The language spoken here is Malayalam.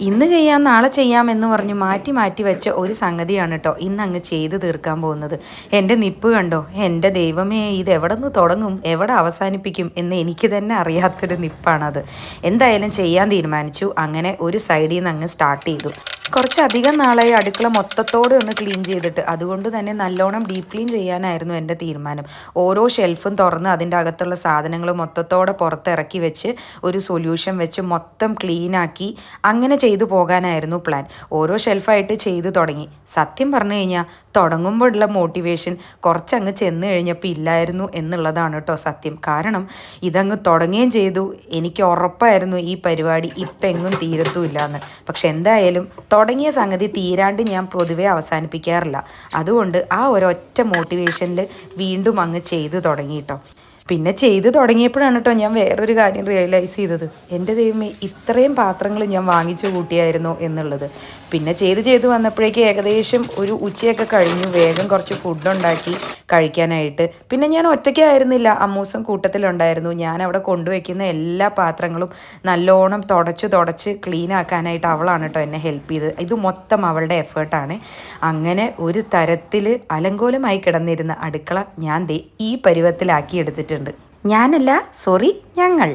ഇന്ന് ചെയ്യാം നാളെ ചെയ്യാം എന്ന് പറഞ്ഞ് മാറ്റി മാറ്റി വെച്ച ഒരു സംഗതിയാണ് കേട്ടോ ഇന്ന് അങ്ങ് ചെയ്ത് തീർക്കാൻ പോകുന്നത്. എന്റെ നിപ്പ് കണ്ടോ? എന്റെ ദൈവമേ ഇത് എവിടെ നിന്ന് തുടങ്ങും? എവിടെ അവസാനിപ്പിക്കും? എന്ന് എനിക്ക് തന്നെ അറിയാത്തൊരു നിപ്പാണത്. എന്തായാലും ചെയ്യാൻ തീരുമാനിച്ചു. അങ്ങനെ ഒരു സൈഡിൽ നിന്ന് അങ്ങ് സ്റ്റാർട്ട് ചെയ്തു. കുറച്ചധികം നാളായി അടുക്കള മൊത്തത്തോടെ ഒന്ന് ക്ലീൻ ചെയ്തിട്ട് അതുകൊണ്ട് തന്നെ നല്ലോണം ഡീപ്പ് ക്ലീൻ ചെയ്യാനായിരുന്നു എന്റെ തീരുമാനം. ഓരോ ഷെൽഫും തുറന്ന് അതിന്റെ അകത്തുള്ള സാധനങ്ങൾ മൊത്തത്തോടെ പുറത്തിറക്കി വെച്ച് ഒരു സൊല്യൂഷൻ വെച്ച് മൊത്തം ക്ലീനാക്കി അങ്ങനെ ചെയ്തു പോകാനായിരുന്നു പ്ലാൻ. ഓരോ ഷെൽഫായിട്ട് ചെയ്തു തുടങ്ങി. സത്യം പറഞ്ഞു കഴിഞ്ഞാൽ തുടങ്ങുമ്പോഴുള്ള മോട്ടിവേഷൻ കുറച്ചങ്ങ് ചെന്ന് കഴിഞ്ഞപ്പോൾ ഇല്ലായിരുന്നു എന്നുള്ളതാണ് കേട്ടോ സത്യം. കാരണം ഇതങ്ങ് തുടങ്ങുകയും ചെയ്തു. എനിക്ക് ഉറപ്പായിരുന്നു ഈ പരിപാടി ഇപ്പം എങ്ങും തീരത്തുമില്ല എന്ന് പക്ഷെ എന്തായാലും തുടങ്ങിയ സംഗതി തീരാണ്ട് ഞാൻ പൊതുവേ അവസാനിപ്പിക്കാറില്ല. അതുകൊണ്ട് ആ ഒരൊറ്റ മോട്ടിവേഷനിൽ വീണ്ടും അങ്ങ് ചെയ്തു തുടങ്ങി കേട്ടോ പിന്നെ ചെയ്തു തുടങ്ങിയപ്പോഴാണ് കേട്ടോ ഞാൻ വേറൊരു കാര്യം റിയലൈസ് ചെയ്തത്. എന്റെ ദൈവമേ ഇത്രയും പാത്രങ്ങൾ ഞാൻ വാങ്ങിച്ചു കൂട്ടിയായിരുന്നു എന്നുള്ളത്. പിന്നെ ചെയ്ത് ചെയ്ത് വന്നപ്പോഴേക്ക് ഏകദേശം ഒരു ഉച്ചയൊക്കെ കഴിഞ്ഞു. വേഗം കുറച്ച് ഫുഡ് ഉണ്ടാക്കി കഴിക്കാനായിട്ട്. പിന്നെ ഞാൻ ഒറ്റയ്ക്കായിരുന്നില്ല അമ്മൂസം കൂട്ടത്തിലുണ്ടായിരുന്നു. ഞാൻ അവിടെ കൊണ്ടുവയ്ക്കുന്ന എല്ലാ പാത്രങ്ങളും നല്ലോണം തുടച്ച് തുടച്ച് ക്ലീൻ ആക്കാനായിട്ട് അവളാണ് കേട്ടോ എന്നെ ഹെൽപ്പ് ചെയ്തത്. ഇത് മൊത്തം അവളുടെ എഫേർട്ടാണ് അങ്ങനെ ഒരു തരത്തിൽ അലങ്കോലമായി കിടന്നിരുന്ന അടുക്കള ഞാൻ ദേ ഈ പരുവത്തിലാക്കി എടുത്തിട്ടുണ്ട്. ഞാനല്ല സോറി ഞങ്ങൾ.